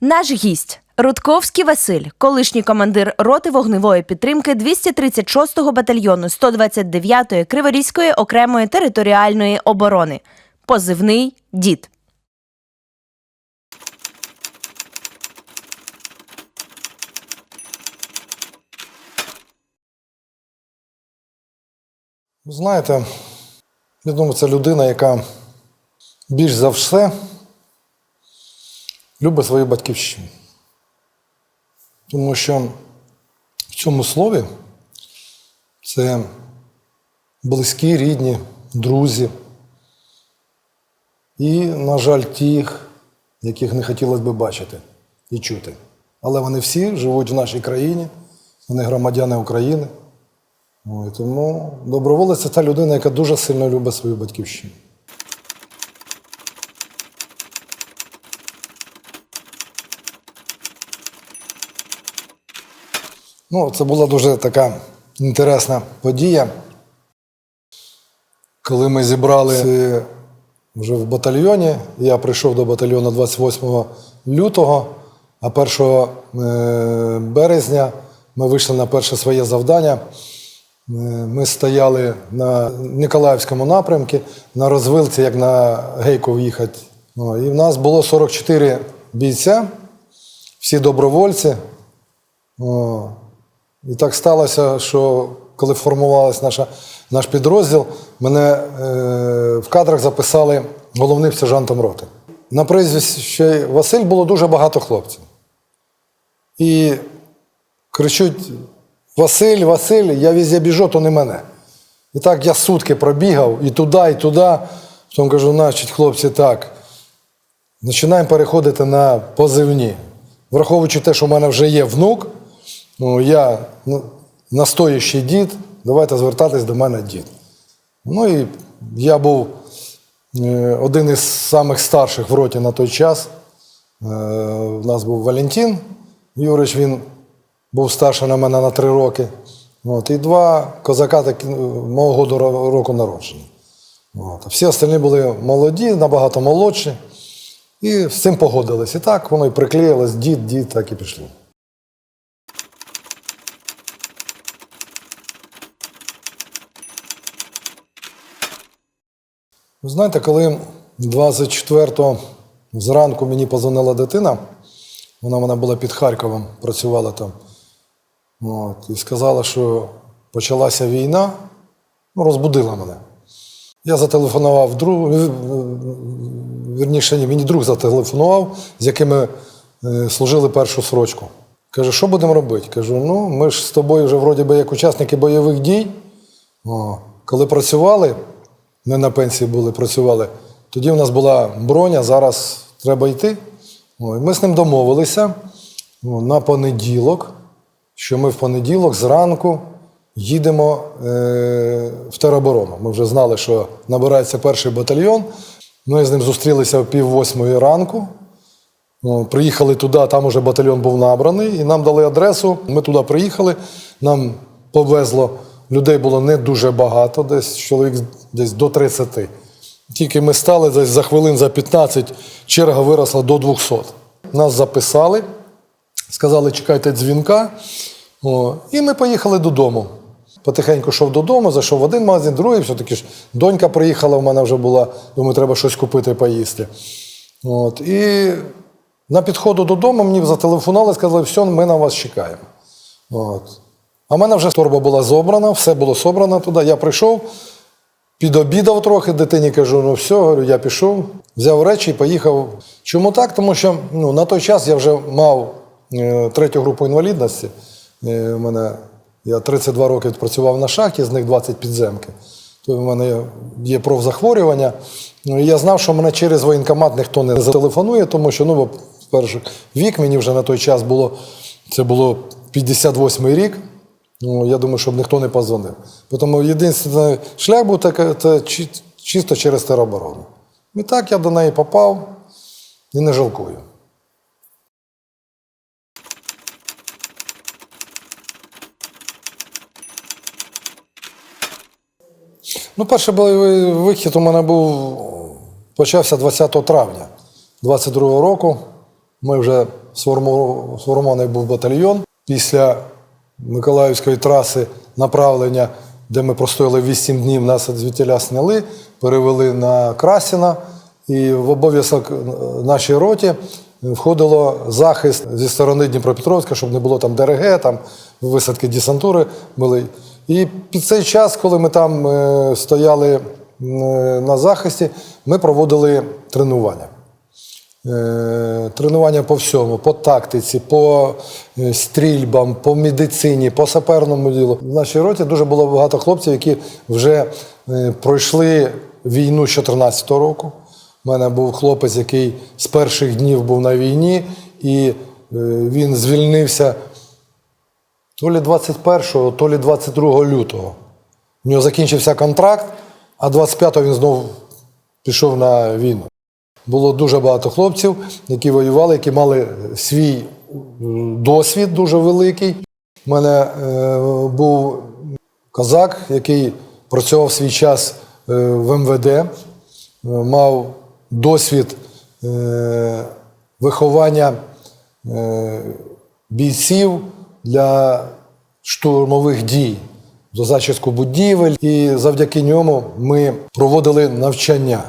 Наш гість Рудковський Василь, колишній командир роти вогневої підтримки 236-го батальйону 129-ї Криворізької окремої територіальної оборони. Позивний дід. Знаєте, я думаю, це людина, яка більш за все любить свою батьківщину. Тому що в цьому слові це близькі, рідні, друзі. І, на жаль, тих, яких не хотілося б бачити і чути. Але вони всі живуть в нашій країні, вони громадяни України. Тому доброволець це та людина, яка дуже сильно любить свою батьківщину. Ну, це була дуже така інтересна подія. Коли ми зібрали вже в батальйоні, я прийшов до батальйону 28 лютого, а 1 е, березня ми вийшли на перше своє завдання. Е, Ми стояли на Ніколаївському напрямку, на розвилці, як на гейку їхати. О, І в нас було 44 бійця, всі добровольці. О, і так сталося, що коли формувався наша, наш підрозділ, мене е, в кадрах записали головним сержантом роти. На прізвище Василь було дуже багато хлопців. І кричуть: Василь, Василь, я везде біжу, то не мене. І так я сутки пробігав і туди, і туди. Потім кажу, значить, хлопці, так. Починаємо переходити на позивні. Враховуючи те, що в мене вже є внук, ну, я ну, настоящий дід, давайте звертатись до мене дід. Ну і я був е, один із самих старших в роті на той час. Е, У нас був Валентин Юрич, він був старший на мене на три роки. От, і два козака так, е, мого году року народження. От. Всі остальні були молоді, набагато молодші. І з цим погодились. І так воно і приклеїлось, дід, дід, так і пішло. Ви знаєте, коли 24-го зранку мені позвонила дитина, вона в мене була під Харковом, працювала там. От, і сказала, що почалася війна, ну, розбудила мене. Я зателефонував другу, е, вірніше, ні, мені друг зателефонував, з якими е, служили першу срочку. Каже, що будемо робити? Кажу, ну ми ж з тобою вже вроді би як учасники бойових дій. О, коли працювали, ми на пенсії були, працювали, тоді в нас була броня, зараз треба йти. Ми з ним домовилися о, на понеділок, що ми в понеділок зранку їдемо е, в тероборону. Ми вже знали, що набирається перший батальйон. Ми з ним зустрілися о пів восьмої ранку. Приїхали туди, там уже батальйон був набраний, і нам дали адресу. Ми туди приїхали, нам повезло. Людей було не дуже багато, десь чоловік десь до 30. Тільки ми стали десь за хвилин за 15, черга виросла до 200. Нас записали, сказали, чекайте дзвінка. О, і ми поїхали додому. Потихеньку йшов додому, зайшов в один магазин, другий, все-таки ж донька приїхала, в мене вже була, думаю, треба щось купити поїсти. От, і на підходу додому мені зателефонували, сказали, все, ми на вас чекаємо. От. А в мене вже торба була зобрана, все було собрано туди. Я прийшов, підобідав трохи, дитині кажу, ну все, говорю, я пішов, взяв речі і поїхав. Чому так? Тому що ну, на той час я вже мав е, третю групу інвалідності. Е, у мене, я 32 роки працював на шахті, з них 20 підземки. В мене є профзахворювання. Ну, я знав, що мене через воєнкомат ніхто не зателефонує, тому що, ну, перше, вік мені вже на той час було, це було 58-й рік. Ну, я думаю, щоб ніхто не позвонив. Тому єдиний шлях був таке, це чисто через тероборону. І так я до неї попав і не жалкую. Ну, перший бойовий вихід у мене був почався 20 травня 22 року. Ми вже сформований був батальйон. Після Миколаївської траси направлення, де ми простояли 8 днів, нас звідтіля сняли, перевели на Красіна. І в обов'язок нашій роті входило захист зі сторони Дніпропетровська, щоб не було там ДРГ, там висадки десантури були. І під цей час, коли ми там е, стояли е, на захисті, ми проводили тренування. Е, Тренування по всьому, по тактиці, по е, стрільбам, по медицині, по саперному ділу. В нашій роті дуже було багато хлопців, які вже е, пройшли війну з 2014 року. У мене був хлопець, який з перших днів був на війні, і він звільнився то лі 21, то лі 22 лютого. У нього закінчився контракт, а 25-го він знову пішов на війну. Було дуже багато хлопців, які воювали, які мали свій досвід дуже великий. У мене е, був козак, який працював свій час е, в МВД, е, мав досвід е, виховання е, бійців для штурмових дій до зачистку будівель. І завдяки ньому ми проводили навчання.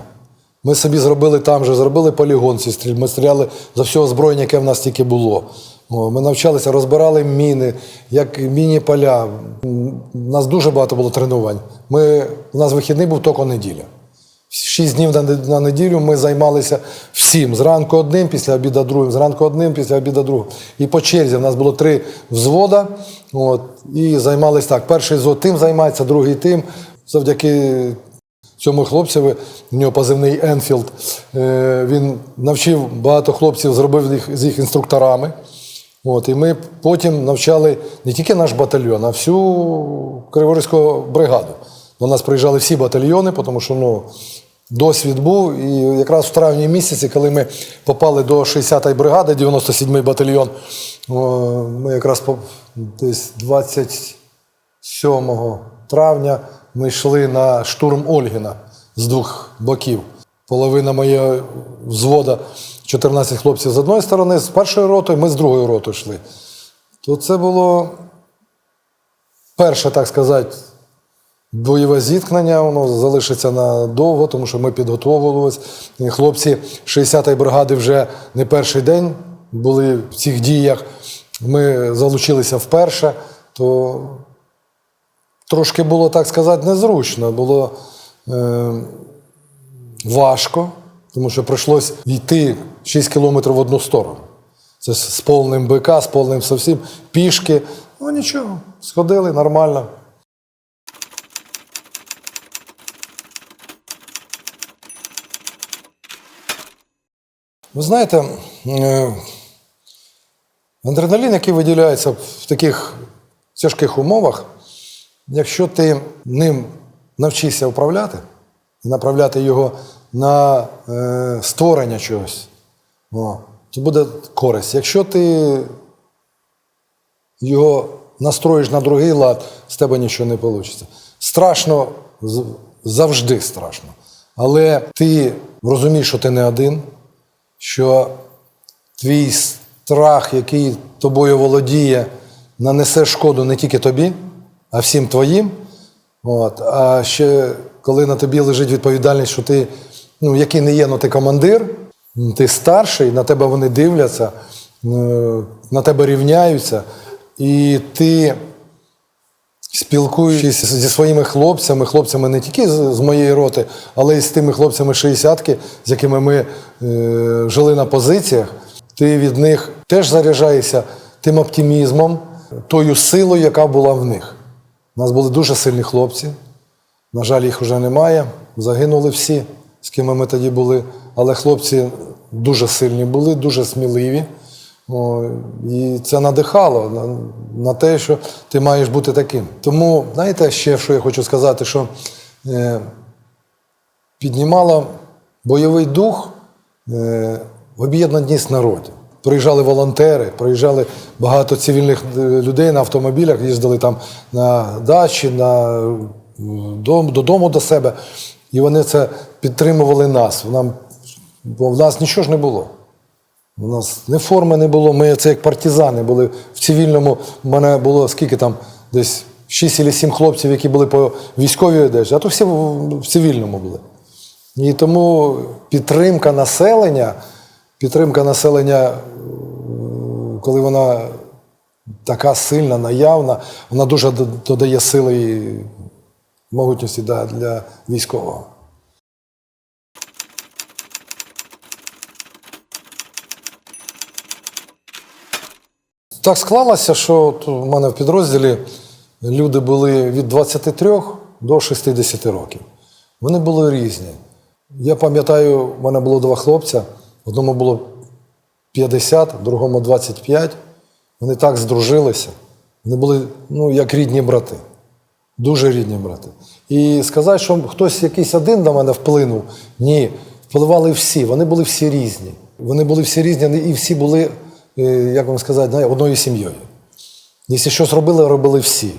Ми собі зробили там же, зробили полігон ці стріль. Ми стріляли за все озброєння, яке в нас тільки було. Ми навчалися, розбирали міни, як міні-поля. У нас дуже багато було тренувань. Ми, у нас вихідний був тільки неділя. Шість днів на, неділю ми займалися всім. Зранку одним, після обіду другим, зранку одним, після обіду другим. І по черзі в нас було три взвода. От, і займалися так. Перший взвод тим займається, другий тим. Завдяки цьому хлопцеві, в нього позивний Енфілд. е, Він навчив багато хлопців, зробив їх з їх інструкторами. От, і ми потім навчали не тільки наш батальйон, а всю Криворізьку бригаду. До нас приїжджали всі батальйони, тому що ну, досвід був. І якраз в травні місяці, коли ми попали до 60-ї бригади, 97-й батальйон, ми якраз десь 27 травня ми йшли на штурм Ольгіна з двох боків. Половина моєї взвода, 14 хлопців з одної сторони, з першої роти, ми з другої роти йшли. То це було перше, так сказати, бойове зіткнення, воно залишиться надовго, тому що ми підготовувалися. Хлопці 60-ї бригади вже не перший день були в цих діях. Ми залучилися вперше, то трошки було, так сказати, незручно. Було е, важко, тому що прийшлось йти 6 кілометрів в одну сторону. Це з повним БК, з повним совсім, пішки. Ну нічого, сходили нормально. Ви знаєте, е, адреналін, який виділяється в таких тяжких умовах, якщо ти ним навчишся управляти і направляти його на е, створення чогось, о, то буде користь. Якщо ти його настроїш на другий лад, з тебе нічого не вийде. Страшно завжди страшно. Але ти розумієш, що ти не один, що твій страх, який тобою володіє, нанесе шкоду не тільки тобі, а всім твоїм. От. А ще коли на тобі лежить відповідальність, що ти, ну, який не є, ну ти командир, ти старший, на тебе вони дивляться, е, на тебе рівняються, і ти спілкуючись зі своїми хлопцями, хлопцями не тільки з, моєї роти, але й з тими хлопцями 60-ки, з якими ми е, жили на позиціях, ти від них теж заряджаєшся тим оптимізмом, тою силою, яка була в них. У нас були дуже сильні хлопці. На жаль, їх вже немає. Загинули всі, з ким ми тоді були. Але хлопці дуже сильні були, дуже сміливі. І це надихало на, на те, що ти маєш бути таким. Тому, знаєте, ще що я хочу сказати, що е, піднімало бойовий дух е, в об'єднаність народів. Приїжджали волонтери, приїжджали багато цивільних е, людей на автомобілях, їздили там на дачі, на е, дом, додому до себе. І вони це підтримували нас. Нам, бо в нас нічого ж не було. У нас не форми не було, ми це як партизани були в цивільному. У мене було скільки там, десь 6 чи 7 хлопців, які були по військовій одежі, а то всі в цивільному були. І тому підтримка населення, підтримка населення, коли вона така сильна, наявна, вона дуже додає сили і могутності для військового. Так склалося, що у мене в підрозділі люди були від 23 до 60 років. Вони були різні. Я пам'ятаю, в мене було два хлопця, одному було 50, другому 25. Вони так здружилися. Вони були ну, як рідні брати. Дуже рідні брати. І сказати, що хтось якийсь один на мене вплинув, ні. Впливали всі. Вони були всі різні. Вони були всі різні, і всі були, е, як вам сказати, одною сім'єю. Якщо щось робили, робили всі.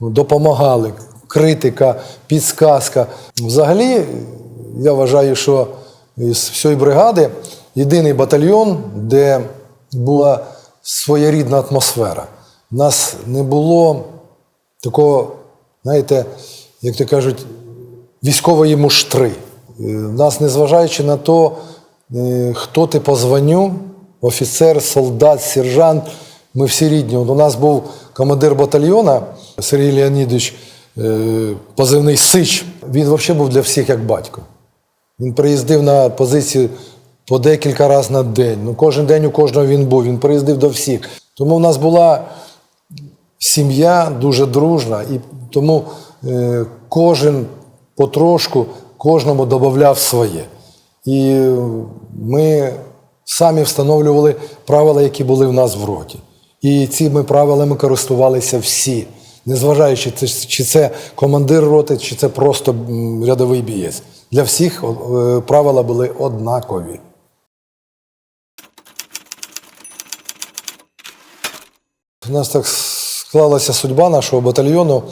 Допомагали. Критика, підсказка. Взагалі, я вважаю, що із всієї бригади єдиний батальйон, де була своєрідна атмосфера. У нас не було такого, знаєте, як то кажуть, військової муштри. Е, Нас, незважаючи на те, хто ти по званню, офіцер, солдат, сержант, ми всі рідні. У нас був командир батальйона Сергій Леонідович, е, позивний Сич. Він взагалі був для всіх як батько. Він приїздив на позицію по декілька разів на день. Ну, кожен день у кожного він був, він приїздив до всіх. Тому в нас була сім'я дуже дружна, і тому е, кожен потрошку кожному додавав своє. І ми самі встановлювали правила, які були в нас в роті. І цими правилами користувалися всі, незважаючи, чи це командир роти, чи це просто рядовий бієць. Для всіх е, правила були однакові. У нас так склалася судьба нашого батальйону.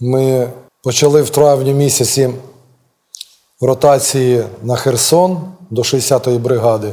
Ми почали в травні місяці ротації на Херсон до 60-ї бригади.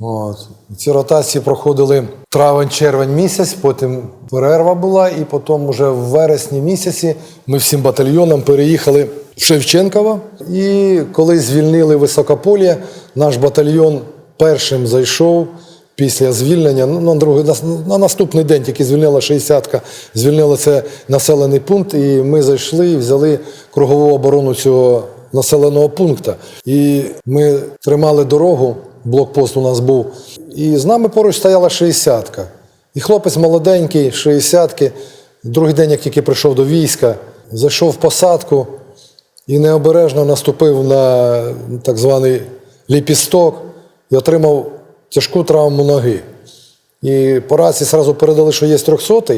От. Ці ротації проходили травень-червень місяць, потім перерва була, і потім вже в вересні місяці ми всім батальйоном переїхали в Шевченково. І коли звільнили Високополє, наш батальйон першим зайшов після звільнення. Ну, на, другий, на, на наступний день тільки звільнила 60-ка, звільнили це населений пункт, і ми зайшли і взяли кругову оборону цього населеного пункту. І ми тримали дорогу, блокпост у нас був, і з нами поруч стояла 60-ка. І хлопець молоденький, 60-ки, другий день, як тільки прийшов до війська, зайшов в посадку і необережно наступив на так званий ліпісток і отримав тяжку травму ноги. І по рації одразу передали, що є 300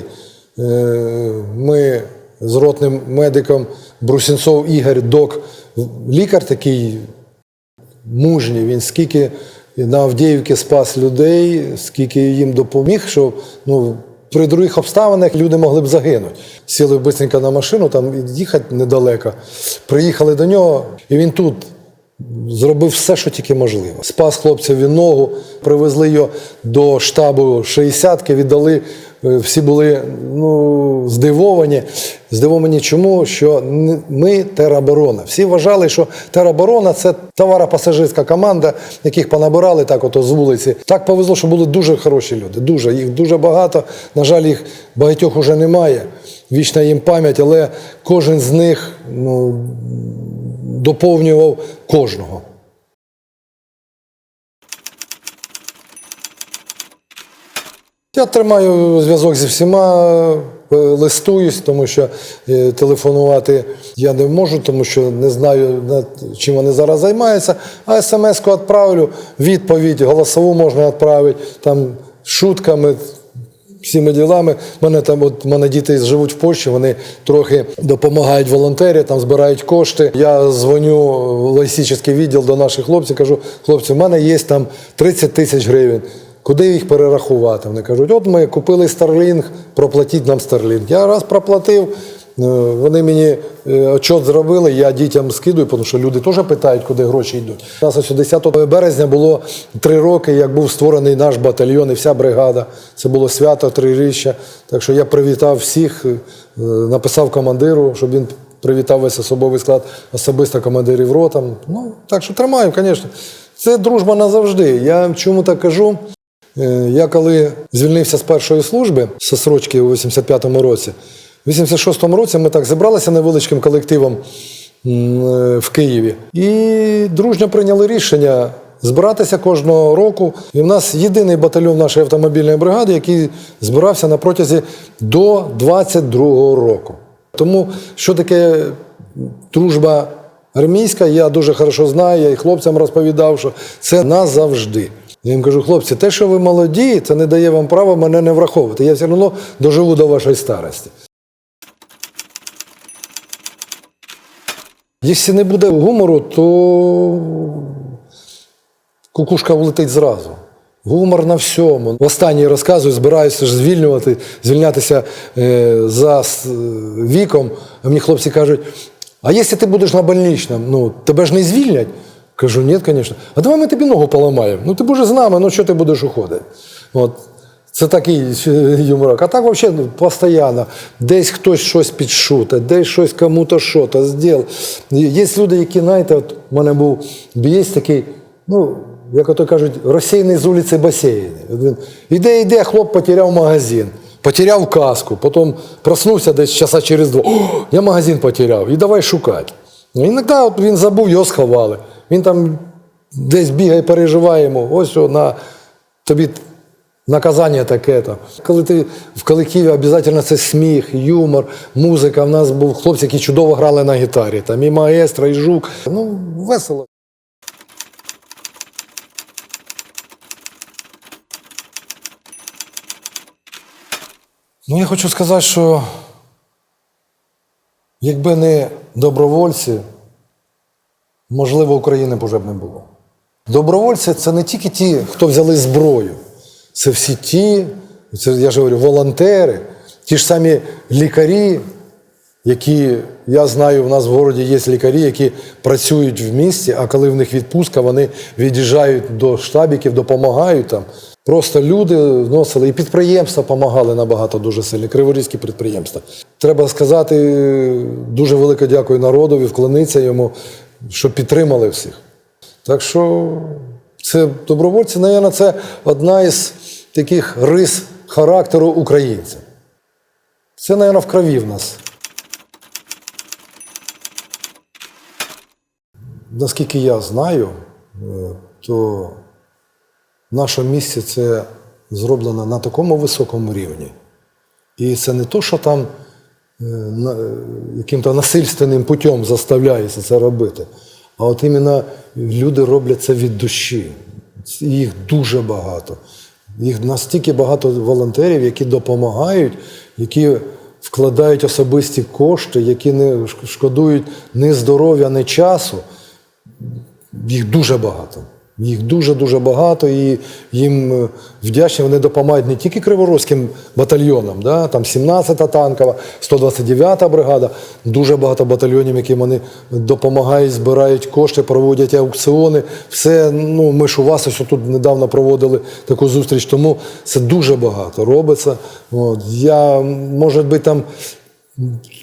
Ми з ротним медиком Брусінцов Ігор Док, лікар такий мужній, він скільки на Авдіївці спас людей, скільки їм допоміг, що ну, при других обставинах люди могли б загинути. Сіли бистренько на машину, там їхати недалеко. Приїхали до нього, і він тут зробив все, що тільки можливо. Спас хлопцеві ногу, привезли його до штабу 60-ки, віддали. Е, Всі були ну, здивовані. Здивовані чому? Що ми тероборона. Всі вважали, що тероборона це товаропасажирська команда, яких понабирали так ото з вулиці. Так повезло, що були дуже хороші люди. Дуже. Їх дуже багато. На жаль, їх багатьох уже немає. Вічна їм пам'ять, але кожен з них ну, доповнював кожного. Я тримаю зв'язок зі всіма, е, листуюсь, тому що е, телефонувати я не можу, тому що не знаю, чим вони зараз займаються. А смс-ку відправлю, відповідь голосову можна відправити, там шутками, всіми ділами. Мене там, от мене діти живуть в Польщі, вони трохи допомагають волонтери, там збирають кошти. Я дзвоню в логістичний відділ до наших хлопців, кажу, хлопці, в мене є там 30 тисяч гривень. Куди їх перерахувати? Вони кажуть, от ми купили Starlink, проплатіть нам Starlink. Я раз проплатив, вони мені е, отчет зробили, я дітям скидую, тому що люди теж питають, куди гроші йдуть. Нас ось 10 березня було три роки, як був створений наш батальйон і вся бригада. Це було свято, триріччя. Так що я привітав всіх, е, написав командиру, щоб він привітав весь особовий склад, особисто командирів ротам. Ну, так що тримаю, звісно. Це дружба назавжди. Я чому так кажу? Е, Я коли звільнився з першої служби з срочки у 85-му році, в 86-му році ми так зібралися невеличким колективом е, в Києві і дружньо прийняли рішення збиратися кожного року. І в нас єдиний батальйон нашої автомобільної бригади, який збирався на протязі до 22-го року. Тому що таке дружба армійська, я дуже хорошо знаю, я і хлопцям розповідав, що це назавжди. Я їм кажу, хлопці, те, що ви молоді, це не дає вам права мене не враховувати. Я все одно доживу до вашої старості. Якщо не буде гумору, то кукушка влетить зразу. Гумор на всьому. Останній розказую, збираюся ж звільнювати, звільнятися е, за віком. А мені хлопці кажуть: а якщо ти будеш на больничному, ну тебе ж не звільнять? Кажу, ні, звісно. А давай ми тобі ногу поламаємо. Ну ти будеш з нами, ну що ти будеш уходити? От. Це такий е, юморок. А так взагалі ну, постійно. Десь хтось щось підшутить, десь щось кому-то щось зробив. Є люди, які, знаєте, от у мене був бієць такий, ну, як ото кажуть, розсійний з вулиці басейни. Він іде, іде, хлоп потеряв магазин, потеряв каску, потім проснувся десь часа через два. О, я магазин потеряв, і давай шукати. Іноді от він забув, його сховали. Він там десь бігає, переживає йому. Ось на тобі наказання таке. то Коли ти в колективі обов'язково це сміх, юмор, музика. В нас був хлопці, які чудово грали на гітарі. Там і маестро, і жук. Ну, весело. Ну, я хочу сказати, що якби не добровольці, можливо, України б уже б не було. Добровольці це не тільки ті, хто взяли зброю, це всі ті, це я ж говорю, волонтери, ті ж самі лікарі, які я знаю, в нас в городі є лікарі, які працюють в місті, а коли в них відпустка, вони від'їжджають до штабіків, допомагають там. Просто люди вносили і підприємства допомагали набагато дуже сильно, криворізькі підприємства. Треба сказати, дуже велике дякую народові, вклонитися йому, що підтримали всіх. Так що це добровольці, мабуть, це одна із таких рис характеру українця. Це, мабуть, в крові в нас. Наскільки я знаю, е, то в нашому місці це зроблено на такому високому рівні. І це не то, що там е, яким-то насильственним путем заставляється це робити. А от іменно люди роблять це від душі. Їх дуже багато. Їх настільки багато волонтерів, які допомагають, які вкладають особисті кошти, які не шкодують ні здоров'я, ні часу. Їх дуже багато. Їх дуже-дуже багато, і їм е, вдячні. Вони допомагають не тільки криворозьким батальйонам, да? там 17-та танкова, 129-та бригада, дуже багато батальйонів, які вони допомагають, збирають кошти, проводять аукціони. Все, ну ми ж у вас ось тут недавно проводили таку зустріч, тому це дуже багато робиться. От. Я, може би, там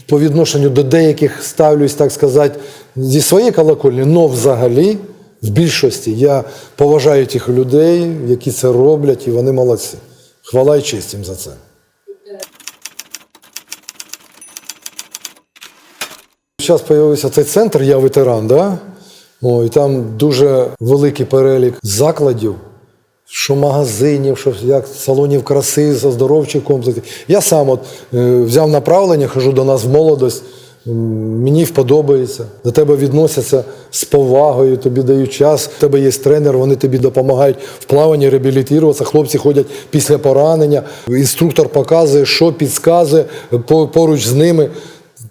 по відношенню до деяких ставлюсь, так сказати, зі своєї колокольні, але взагалі, в більшості я поважаю тих людей, які це роблять, і вони молодці. Хвала і честь їм за це. Зараз з'явився цей центр, я ветеран, да? О, і там дуже великий перелік закладів, що магазинів, що як салонів краси, оздоровчих комплексів. Я сам от, е, взяв направлення, хожу до нас в молодость. Мені вподобається, до тебе відносяться з повагою, тобі дають час. У тебе є тренер, вони тобі допомагають в плаванні реабілітуватися. Хлопці ходять після поранення. Інструктор показує, що підказує поруч з ними.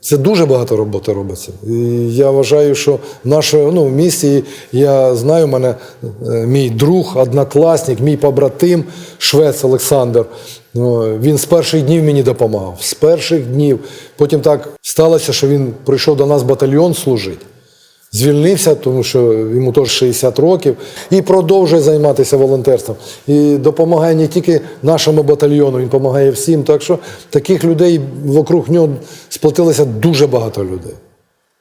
Це дуже багато роботи робиться. І я вважаю, що нашому ну, в місті я знаю, мене е, мій друг, однокласник, мій побратим, швець Олександр. Ну, Він з перших днів мені допомагав. З перших днів. Потім так сталося, що він прийшов до нас батальйон служити. Звільнився, тому що йому теж 60 років, і продовжує займатися волонтерством. І допомагає не тільки нашому батальйону, він допомагає всім. Так що таких людей вокруг нього сплотилося дуже багато людей.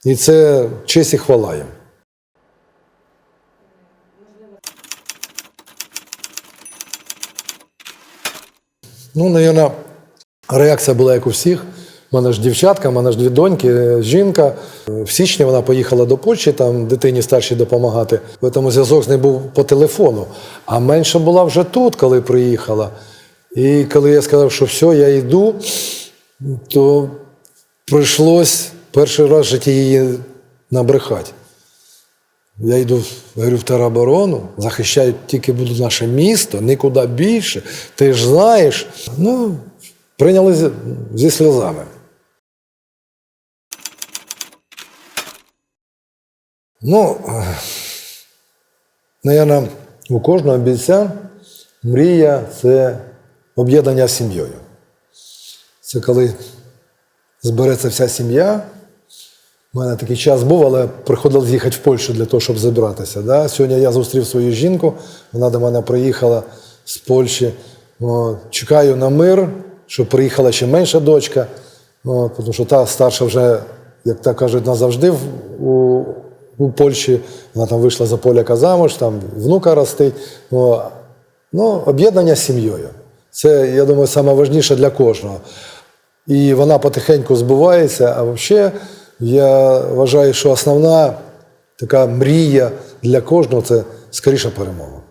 І це честь і хвала їм. Ну, мабуть, реакція була як у всіх. У мене ж дівчатка, у мене ж дві доньки, е, жінка. В січні вона поїхала до Польщі, там дитині старшій допомагати. Тому зв'язок з нею був по телефону. А менша була вже тут, коли приїхала. І коли я сказав, що все, я йду, то прийшлось перший раз в житті її набрехати. Я йду говорю, в тероборону, захищаю тільки буду наше місто, нікуди більше. Ти ж знаєш. Ну, прийняли зі, зі сльозами. Ну, наверное, у кожного бійця мрія це об'єднання з сім'єю. Це коли збереться вся сім'я. У мене такий час був, але приходилось їхати в Польщу для того, щоб забратися. Да? Сьогодні я зустрів свою жінку, вона до мене приїхала з Польщі. Чекаю на мир, щоб приїхала ще менша дочка, тому що та старша вже, як так кажуть, назавжди у, у Польщі. Вона там вийшла за поляка замуж, там внука ростить. Ну, об'єднання з сім'єю. Це, я думаю, найважливіше для кожного. І вона потихеньку збувається. А взагалі, я вважаю, що основна така мрія для кожного це скоріша перемога.